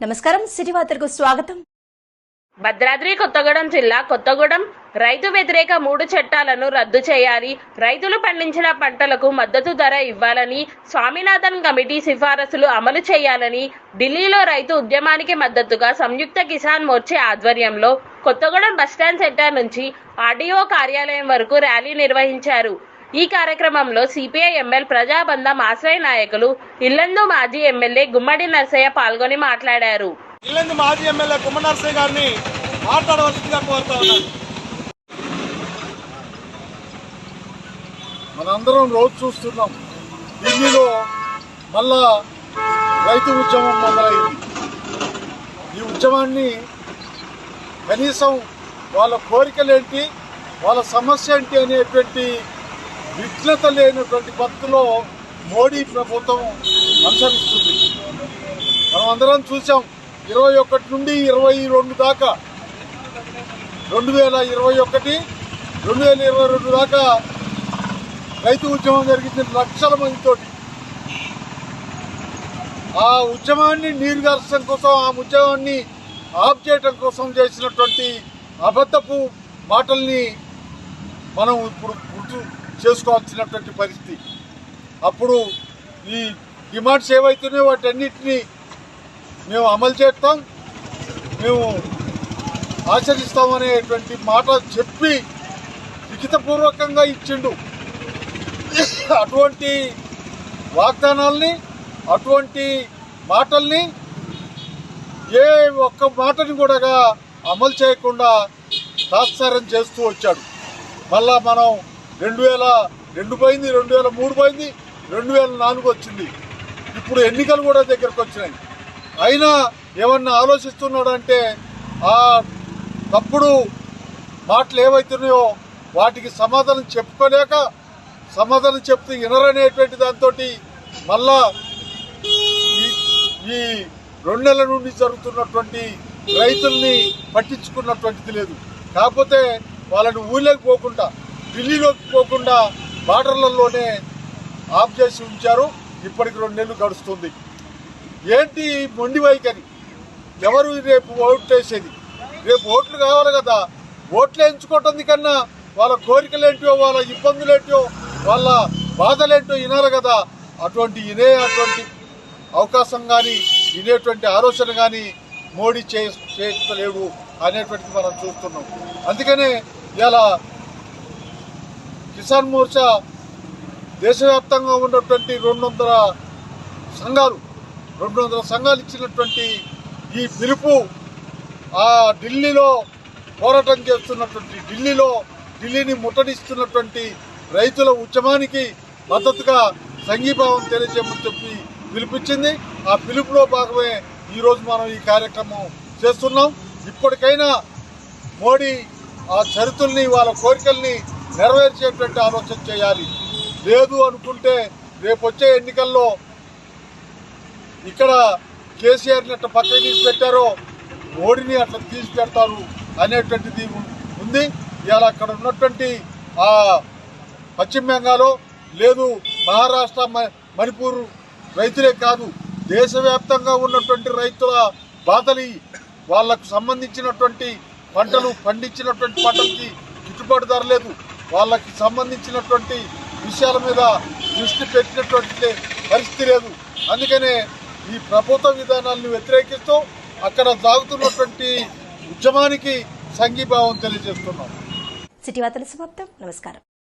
నమస్కారం సిటీ వార్తలకు స్వాగతం. భద్రాద్రి కొత్తగూడెం జిల్లా కొత్తగూడెం. రైతు వ్యతిరేక మూడు చట్టాలను రద్దు చేయాలి. రైతులు పండించిన పంటలకు మద్దతు ధర ఇవ్వాలని స్వామినాథన్ కమిటీ సిఫారసులు అమలు చేయాలని ఢిల్లీలో రైతు ఉద్యమానికి మద్దతుగా సంయుక్త కిసాన్ మోర్చే ఆధ్వర్యంలో కొత్తగూడెం బస్టాండ్ సెంటర్ నుంచి ఆర్డీఓ కార్యాలయం వరకు ర్యాలీ నిర్వహించారు. ఈ కార్యక్రమంలో సిపిఐ ఎంఎల్ ప్రజాబంధం ఆశ్రయ నాయకులు ఇల్లందు మాజీ ఎమ్మెల్యే గుమ్మడి నర్సయ్య పాల్గొని మాట్లాడారు. ఇల్లందు మాజీ ఎమ్మెల్యే కుమ్మనరసయ్య గారిని మాట్లాడవలసిందిగా కోరుతా ఉన్నాను. మనందరం రోజు చూస్తున్నాం. ఢిల్లీలో మళ్ళా రైతు ఉద్యమం మొదలైంది. ఈ ఉద్యమాన్ని కనీసం వాళ్ళ కోరికలేంటి వాళ్ళ సమస్య ఏంటి అనేటువంటి విఘ్నత లేనటువంటి పద్ధతిలో మోడీ ప్రభుత్వం అనుసరిస్తుంది. మనం అందరం చూసాం ఇరవై ఒకటి నుండి ఇరవై రెండు దాకా రెండు వేల ఇరవై ఒకటి రెండు వేల ఇరవై రెండు దాకా రైతు ఉద్యమం జరిగింది లక్షల మందితోటి. ఆ ఉద్యమాన్ని నీరుగార్చడం కోసం ఆ ఉద్యమాన్ని ఆఫ్ చేయటం కోసం చేసినటువంటి అబద్ధపు మాటల్ని మనం ఇప్పుడు గుర్తు చేసుకోవాల్సినటువంటి పరిస్థితి. అప్పుడు ఈ డిమాండ్స్ ఏవైతున్నాయో వాటన్నిటిని మేము అమలు చేస్తాం. మేము ఆచరిస్తామనేటువంటి మాట చెప్పి లిఖితపూర్వకంగా ఇచ్చిండు. అటువంటి వాగ్దానాల్ని అటువంటి మాటల్ని ఏ ఒక్క మాటని కూడా అమలు చేయకుండా తాత్సారం చేస్తూ వచ్చాడు. మళ్ళా మనం రెండు వేల రెండు పోయింది రెండు వేల మూడు పోయింది రెండు వేల నాలుగు వచ్చింది. ఇప్పుడు ఎన్నికలు కూడా దగ్గరకు వచ్చినాయి. అయినా ఏమన్నా ఆలోచిస్తున్నాడంటే ఆ తప్పుడు మాటలు ఏవైతున్నాయో వాటికి సమాధానం చెప్పుకోలేక సమాధానం చెప్తూ వినరనేటువంటి దాంతో మళ్ళా ఈ- ఈ రెండు నెలల నుండి జరుగుతున్నటువంటి రైతుల్ని పట్టించుకున్నటువంటిది లేదు. కాకపోతే వాళ్ళని ఊళ్ళోకి పోకుండా ఢిల్లీలోకి పోకుండా బార్డర్లలోనే ఆఫ్ చేసి ఉంచారు. ఇప్పటికి రెండు నెలలు గడుస్తుంది. ఏంటి మొండి వైఖరి? ఎవరు రేపు ఓట్లు వేసేది? రేపు ఓట్లు కావాలి కదా. ఓట్లు ఎంచుకోవటం కన్నా వాళ్ళ కోరికలేంటో వాళ్ళ ఇబ్బందులేంటో వాళ్ళ బాధలేంటో వినాలి కదా. అటువంటి వినే అటువంటి అవకాశం కానీ వినేటువంటి ఆలోచన కానీ మోడీ చే చేయలేడు అనేటువంటిది మనం చూస్తున్నాం. అందుకనే ఇలా కిసాన్ మోర్చా దేశవ్యాప్తంగా ఉన్నటువంటి రెండు వందల సంఘాలు రెండు వందల సంఘాలు ఇచ్చినటువంటి ఈ పిలుపు ఆ ఢిల్లీలో పోరాటం చేస్తున్నటువంటి ఢిల్లీలో ఢిల్లీని ముట్టడిస్తున్నటువంటి రైతుల ఉద్యమానికి మద్దతుగా సంఘీభావం తెలియజేయమని చెప్పి పిలిపించింది. ఆ పిలుపులో భాగమే ఈరోజు మనం ఈ కార్యక్రమం చేస్తున్నాం. ఇప్పటికైనా మోడీ ఆ చరిత్రల్ని వాళ్ళ కోరికల్ని నెరవేర్చేటువంటి ఆలోచన చేయాలి. లేదు అనుకుంటే రేపు వచ్చే ఎన్నికల్లో ఇక్కడ కేసీఆర్ని అట్లా పక్కన తీసి పెట్టారో మోడీని అట్లా తీసి పెడతారు అనేటువంటిది ఉంది. ఇవాళ అక్కడ ఉన్నటువంటి ఆ పశ్చిమ బెంగాల్లో లేదు మహారాష్ట్ర మ- మణిపూర్ రైతులే కాదు దేశవ్యాప్తంగా ఉన్నటువంటి రైతుల బాధలు వాళ్ళకు వాళ్ళకు సంబంధించినటువంటి పంటలు పండించినటువంటి పంటలకి గిట్టుబాటు ధర లేదు. వాళ్ళకి సంబంధించినటువంటి విషయాల మీద దృష్టి పెట్టినటువంటి పరిస్థితి లేదు. అందుకనే ఈ ప్రభుత్వ విధానాలను వ్యతిరేకిస్తూ అక్కడ సాగుతున్నటువంటి ఉద్యమానికి సంఘీభావం తెలియజేస్తున్నాం. సిటీ వార్తల సమాప్తం. నమస్కారం.